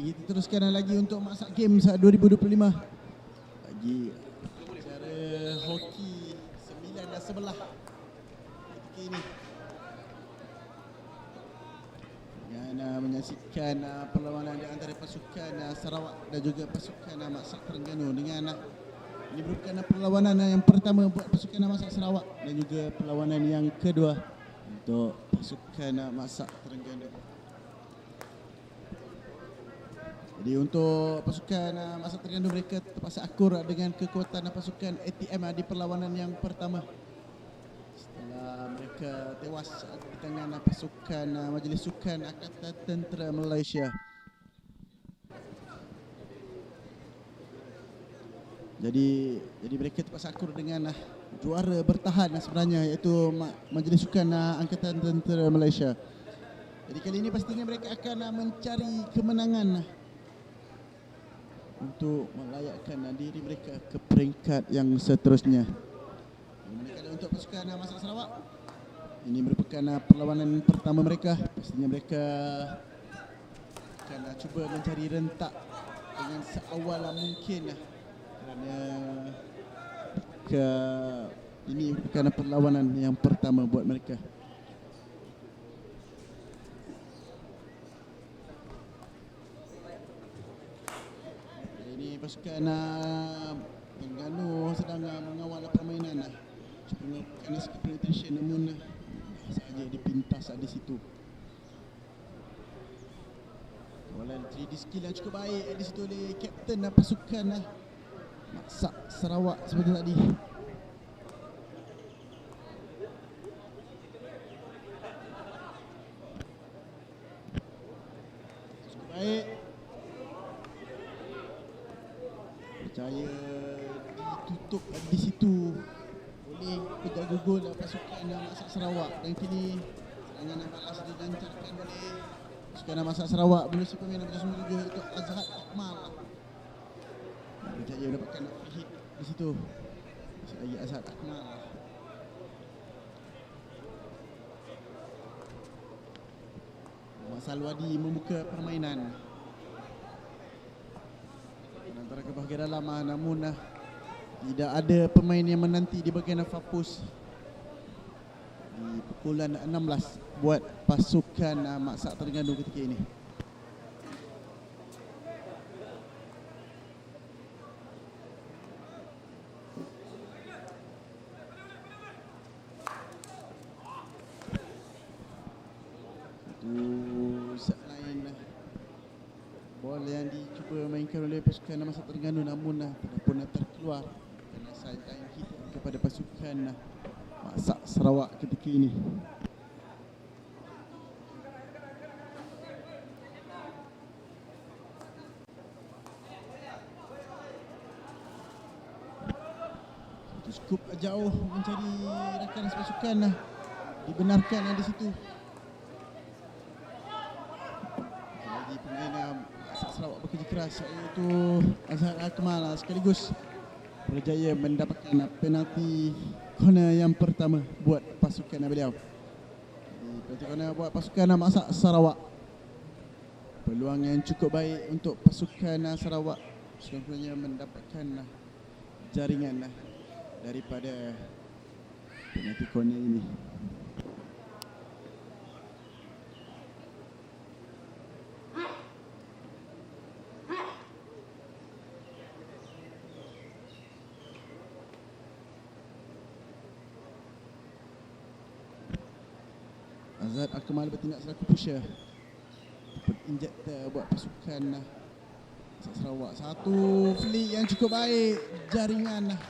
Kita teruskan lagi untuk masak game saat 2025. Lagi cara hoki sembilan dan sebelah ketika ini. Dengan uh, menyaksikan uh, perlawanan di antara pasukan uh, Sarawak dan juga pasukan uh, Maksak Terengganu dengan uh, ini merupakan perlawanan yang pertama buat pasukan Maksak Sarawak dan juga perlawanan yang kedua untuk pasukan Maksak Terengganu. Jadi untuk pasukan uh, Maksak Terengganu mereka terpaksa akur uh, dengan kekuatan uh, pasukan ATM uh, di perlawanan yang pertama. Setelah mereka tewas uh, di tangan uh, pasukan uh, Majlis Sukan Angkatan Tentera Malaysia. Jadi jadi mereka terpaksa akur dengan uh, juara bertahan uh, sebenarnya iaitu Ma- Majlis Sukan uh, Angkatan Tentera Malaysia. Jadi kali ini pastinya mereka akan uh, mencari kemenangan uh, untuk melayakkan diri mereka ke peringkat yang seterusnya. Manakala untuk pasukan Masak Sarawak ini merupakan perlawanan pertama mereka. Pastinya mereka akan cuba mencari rentak dengan seawal mungkin kerana ke ini merupakan perlawanan yang pertama buat mereka. Pasukan Terengganu sedang uh, mengawal permainan uh, kerana sikit penetration namun uh, sahaja dipintas uh, di situ. Kawalan 3D skill yang cukup baik di situ oleh kapten uh, pasukan uh, Maksak Sarawak seperti tadi. Cukup baik. Percaya ditutup di situ oleh penjaga gol dan pasukan Maksak Sarawak dan kini serangan balas dilancarkan oleh pasukan Maksak Sarawak melalui pemain nombor 97 itu Azhar Akmal. Berjaya mendapatkan free hit di situ. Masih lagi Azhar Akmal. Muhammad Salwadi membuka permainan. Antara ke bahagian dalam ah, namun ah, tidak ada pemain yang menanti di bahagian Fapus di pukulan 16 buat pasukan uh, Maksak Terengganu ketika ini. Satu set lain ah, Bola yang dicuba mainkan oleh pasukan Maksak Terengganu namun uh, tidak pun terkeluar kerana sideline hit kepada pasukan uh, Maksak Sarawak ketika ini. Satu skup jauh mencari rakan sepasukan lah. Dibenarkan ada di situ. Lagi pemain Sarawak bekerja keras iaitu Azhar Akmal uh, sekaligus berjaya mendapatkan penalti corner yang pertama buat pasukan beliau. Jadi, Penalti corner buat pasukan Maksak Sarawak. Peluang yang cukup baik untuk pasukan Sarawak sebenarnya mendapatkan uh, jaringan uh, daripada penalti corner ini. Akmal bertindak selaku pusher injektor buat pasukan uh, Maksak Sarawak. Satu flick yang cukup baik. Jaringan uh,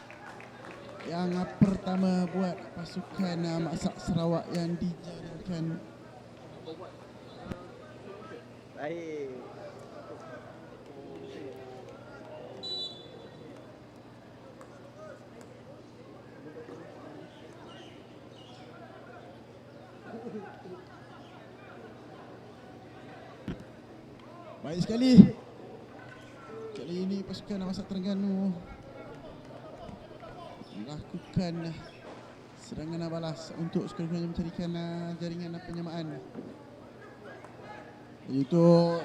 yang uh, pertama buat pasukan uh, Maksak Sarawak yang dijaringkan. Baik. Baik sekali. Kali ini pasukan Maksak Terengganu Melakukan serangan balas untuk sekurang-kurangnya mencarikan uh, jaringan penyamaan. Itu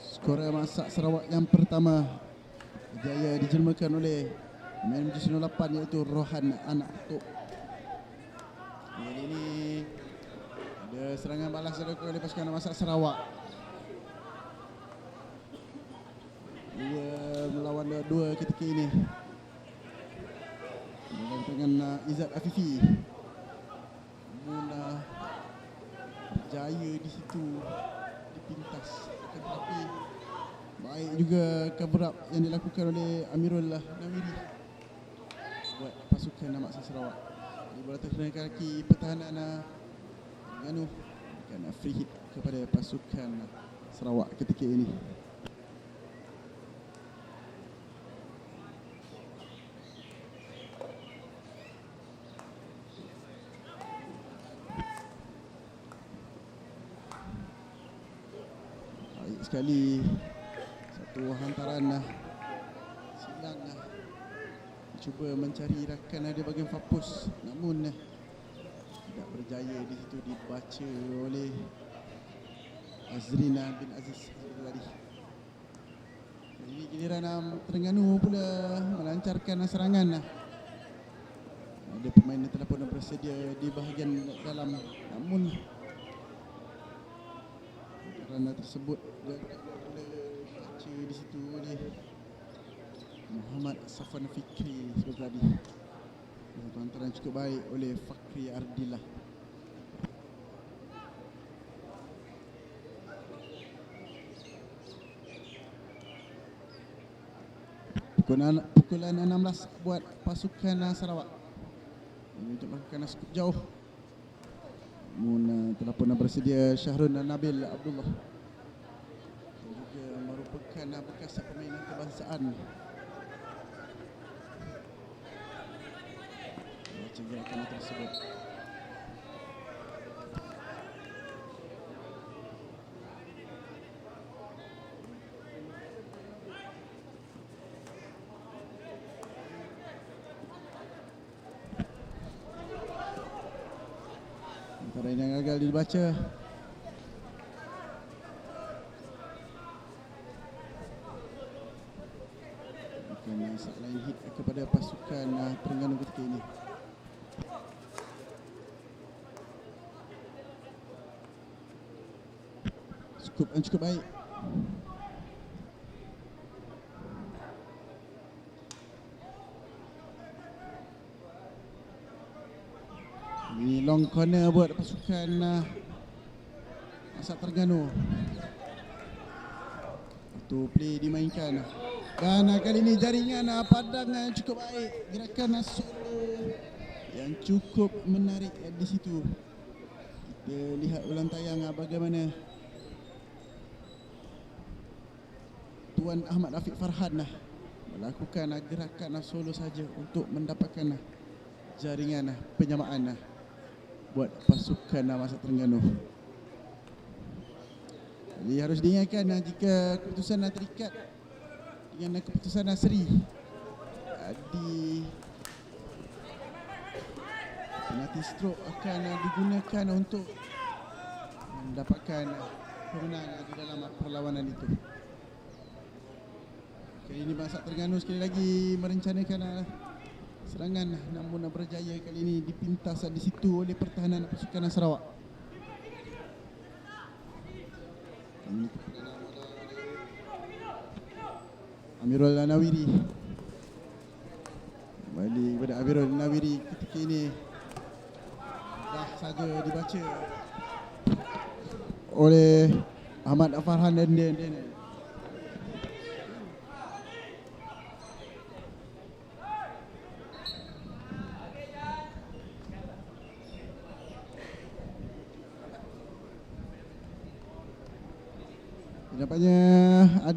Skorer masak Sarawak yang pertama. Jaya dijelmakan oleh Pemain number 08 iaitu Rohan Anak Tok Kali ini Ada serangan balas dilakukan oleh pasukan masak Sarawak Dia melawan dua-dua ketika ini. Dalam tangan uh, Izzat Afifi. Mula Jaya di situ Dipintas tetapi Baik juga cover up yang dilakukan oleh Amirul Nawiri. Buat pasukan Namak Sarawak Di bola terkena kaki pertahanan uh, Nganu Kan uh, free hit kepada pasukan Sarawak ketika ini Baik sekali. Satu hantaran lah. Silang lah. Cuba mencari rakan ada bagian Fapus. Namun eh, Tidak berjaya di situ dibaca oleh Azrina bin Aziz tadi Ini giliran Terengganu pula melancarkan serangan lah. Ada pemain yang telah pun bersedia di bahagian dalam. Namun kerana tersebut boleh baca di situ oleh Muhammad Safwan Fikri seperti tadi. Satu hantaran cukup baik oleh Fakri Ardillah. Pukulan, pukulan 16 buat pasukan Sarawak. Untuk melakukan cukup jauh. Muna telah pun bersedia Syahrul dan Nabil Abdullah. Yang juga merupakan bekas pemain kebangsaan. Baca gerakan tersebut Antara gagal dibaca. Bukan masak lain hit kepada pasukan uh, Terengganu ketika ini. Cukup cukup baik Ini long corner buat pasukan uh, Asap Terengganu. Satu play dimainkan. Dan uh, kali ini jaringan uh, padang uh, cukup baik. Gerakan uh, solo yang cukup menarik uh, di situ. Kita lihat ulang tayang uh, bagaimana Tuan Ahmad Rafiq Farhan uh, melakukan uh, gerakan uh, solo saja untuk mendapatkan uh, jaringan uh, penyamaan uh, buat pasukan Masak Terengganu. Jadi harus diingatkan uh, jika keputusan uh, terikat dengan keputusan Seri uh, di penalti stroke akan uh, digunakan untuk mendapatkan kemenangan di dalam perlawanan itu. Kali ini Masak Terengganu sekali lagi merencanakan serangan namun berjaya kali ini dipintas di situ oleh pertahanan pasukan Sarawak. Amirul Nawiri Kembali kepada Amirul Nawiri ketika ini. Dah saja dibaca Oleh Ahmad Farhan dan Dan Dan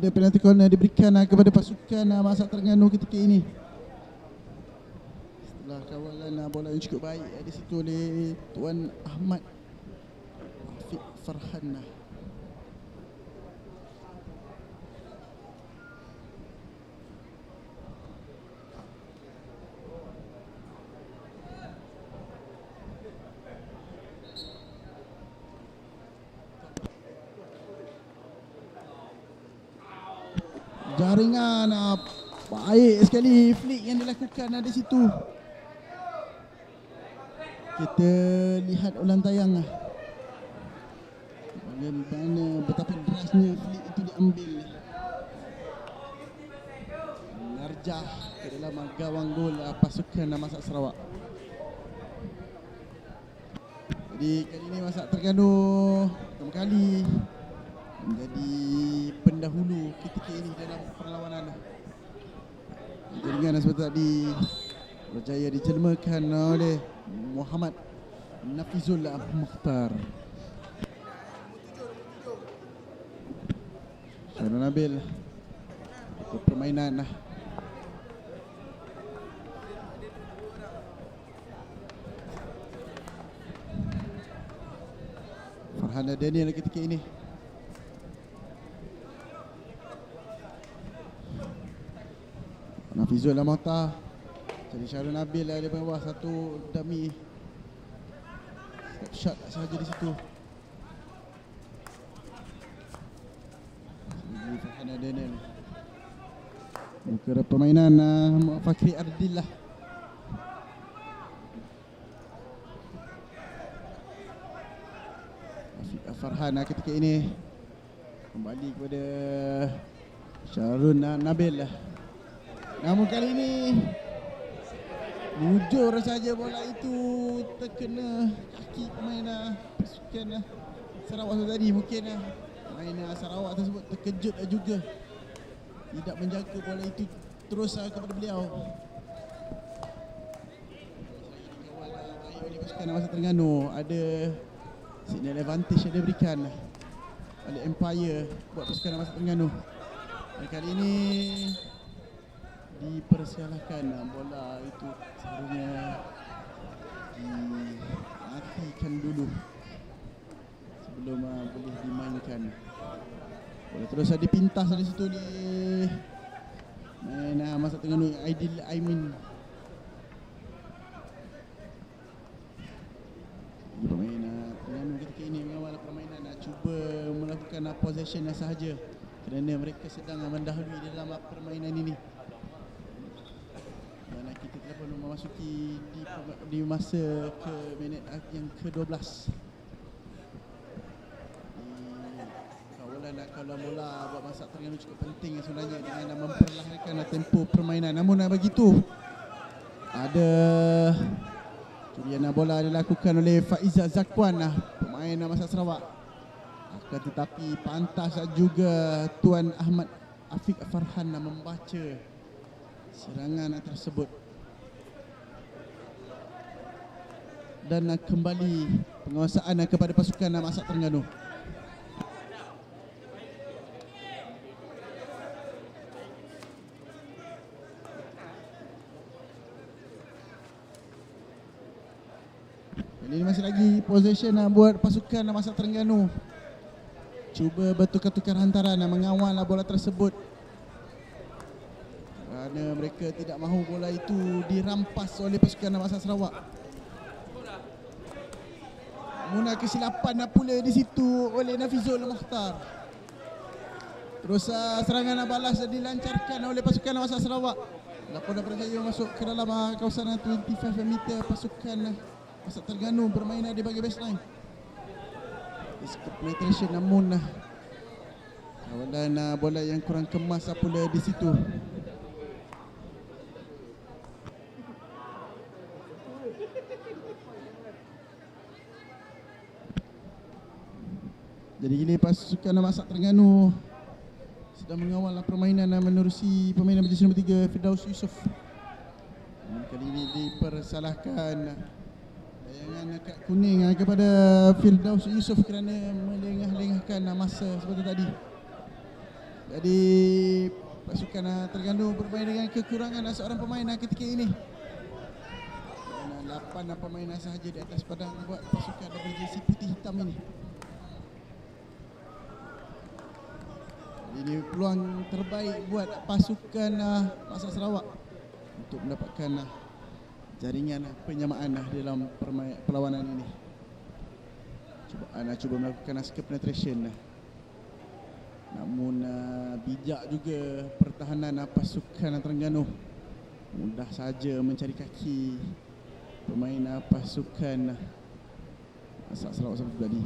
ada penalti corner diberikan ah, kepada pasukan ah, Masak Terengganu ketika ini. Setelah kawalan bola yang cukup baik di situ oleh Tuan Ahmad Afiq Farhan. Ah. Jaringan ah, baik sekali flick yang dilakukan ada situ. Kita lihat ulang tayang ah. Bagaimana betapa derasnya flick itu diambil. Narjah ke dalam gawang gol ah, pasukan Masak Sarawak. Jadi kali ini Masak Terengganu pertama kali menjadi pendahulu ketika ini dalam perlawanan. Jaringan seperti tadi berjaya dijelmakan oleh Muhammad Nafizul Mukhtar. Syarul Nabil ke permainan. Farhana Daniel ketika ini Nafizul Amata Jadi Syarul Nabil ada bawah satu dummy. Step shot sahaja di situ. Segi Farhana Daniel Muka permainan uh, Fakri Ardillah Afiq Farhan uh, ketika ini. Kembali kepada Syarul Nabil lah Namun kali ini Bujur saja bola itu terkena kaki pemain ah, pasukan ah, Sarawak tu tadi mungkin ah, pemain Sarawak tersebut terkejut juga tidak menjaga bola itu terus kepada beliau. Oleh pasukan Masa Terengganu ada signal advantage yang diberikan oleh Empire buat pasukan Masa Terengganu. Dan kali ini dipersialahkan ah, bola itu seharusnya dimatikan dulu sebelum uh, boleh dimainkan. Bola terus uh, dipintas dari situ di main uh, masa tengah Aidil Aimin. Ini pemain uh, ketika ini mengawal permainan uh, cuba melakukan uh, possession sahaja kerana mereka sedang mendahului dalam permainan ini dan uh, kita telah pun memasuki di, di masa ke minit uh, yang ke-12 kawalan uh, kalau bola buat masak Terengganu cukup penting sebenarnya dengan uh, memperlahankan uh, tempo permainan. Namun uh, begitu ada curian bola dilakukan oleh Faiza Zakwan pemain Masak Sarawak. Akan tetapi pantas juga Tuan Ahmad Afiq Farhan uh, membaca serangan tersebut dan kembali penguasaan kepada pasukan Masak Terengganu. Ini masih lagi possession uh, buat pasukan Masak Terengganu. Cuba bertukar-tukar hantaran uh, mengawal uh, bola tersebut. Kerana mereka tidak mahu bola itu dirampas oleh pasukan Masak Sarawak. Muna kesilapan uh, pula di situ oleh Nafizul Mukhtar. Terus uh, serangan uh, balas uh, dilancarkan oleh pasukan Masak Sarawak. Lapor dah berjaya masuk ke dalam uh, kawasan uh, 25 meter pasukan uh, Masak Terengganu bermain uh, di bahagian baseline. Skip penetration namun uh, kawalan uh, bola yang kurang kemas uh, pula di situ. Jadi ini pasukan Masak Terengganu sedang mengawal permainan uh, menerusi pemain berjenis nombor 3 Firdaus Yusof. Dan kali ini dipersalahkan layangan kad kuning uh, kepada Firdaus Yusof kerana melengah-lengahkan masa seperti tadi. Jadi pasukan Terengganu bermain dengan kekurangan seorang pemain uh, ketika ini. Dan uh, 8 uh, pemain sahaja di atas padang buat pasukan berjersey putih hitam ini. Ini peluang terbaik buat pasukan uh, Masak Sarawak untuk mendapatkan uh, jaringan uh, penyamaan uh, dalam perlawanan ini. Cuba uh, cuba melakukan uh, skip penetration. Uh. Namun uh, bijak juga pertahanan pasukan Terengganu. Mudah saja mencari kaki pemain pasukan Masak Sarawak Sabtu tadi.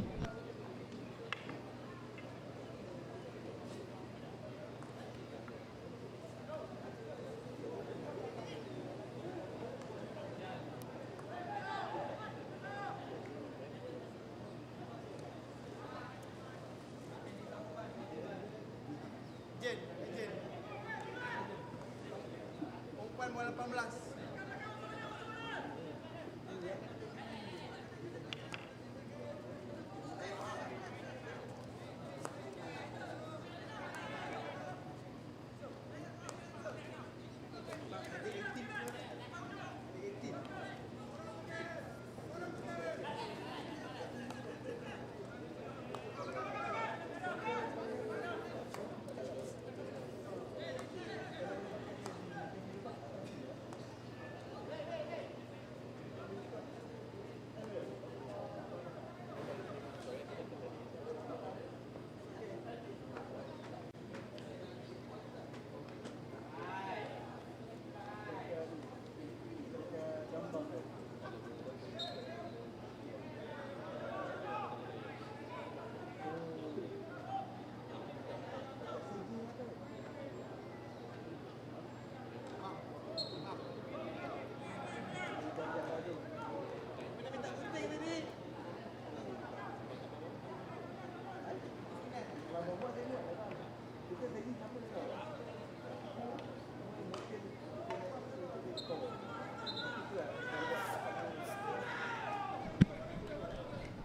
en Buena Pamblas.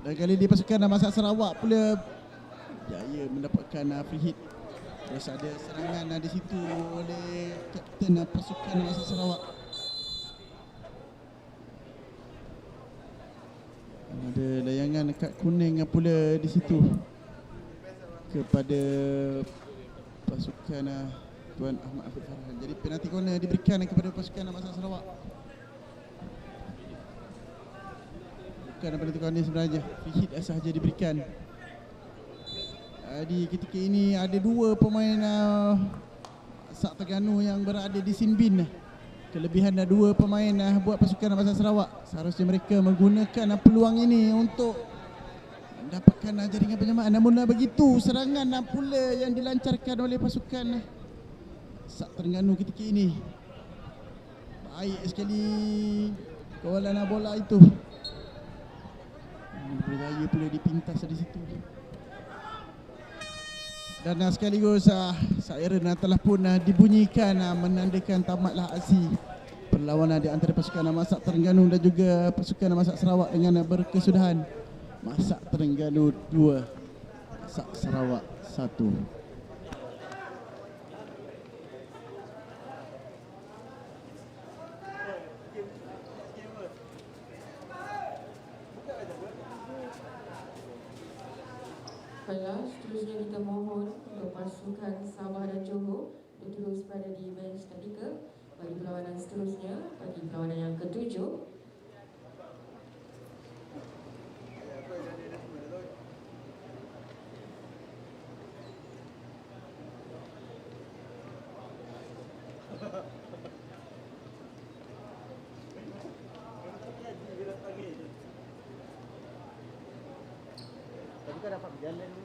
Dan kali ini pasukan Masak Sarawak pula jaya mendapatkan uh, free hit. Terus ada serangan uh, di situ oleh kapten uh, pasukan Masak Sarawak. Dan Ada layangan kad kuning pula di situ kepada pasukan uh, Tuan Ahmad Afiq Farhan. Jadi penalti corner diberikan kepada pasukan Masak Sarawak. bukan penalti corner sebenarnya. Free hit sahaja diberikan. Uh, di ketika ini ada dua pemain uh, Sak Terengganu yang berada di Sinbin. Kelebihan dah dua pemain uh, buat pasukan Masak Sarawak. Seharusnya mereka menggunakan uh, peluang ini untuk mendapatkan jaringan penyamaan. Namun begitu serangan pula yang dilancarkan oleh pasukan Sak Terengganu ketika ini. Baik sekali kawalan bola itu. Berjaya pula dipintas di situ. Dan sekaligus uh, siren uh, telah pun uh, dibunyikan menandakan tamatlah aksi perlawanan di antara pasukan Masak Terengganu dan juga pasukan Masak Sarawak dengan berkesudahan Masak Terengganu 2 Masak Sarawak 1 Baiklah, seterusnya kita mohon untuk pasukan Sabah dan Johor untuk terus berada di bench tadika bagi perlawanan seterusnya, bagi perlawanan yang ketujuh. Tadi kau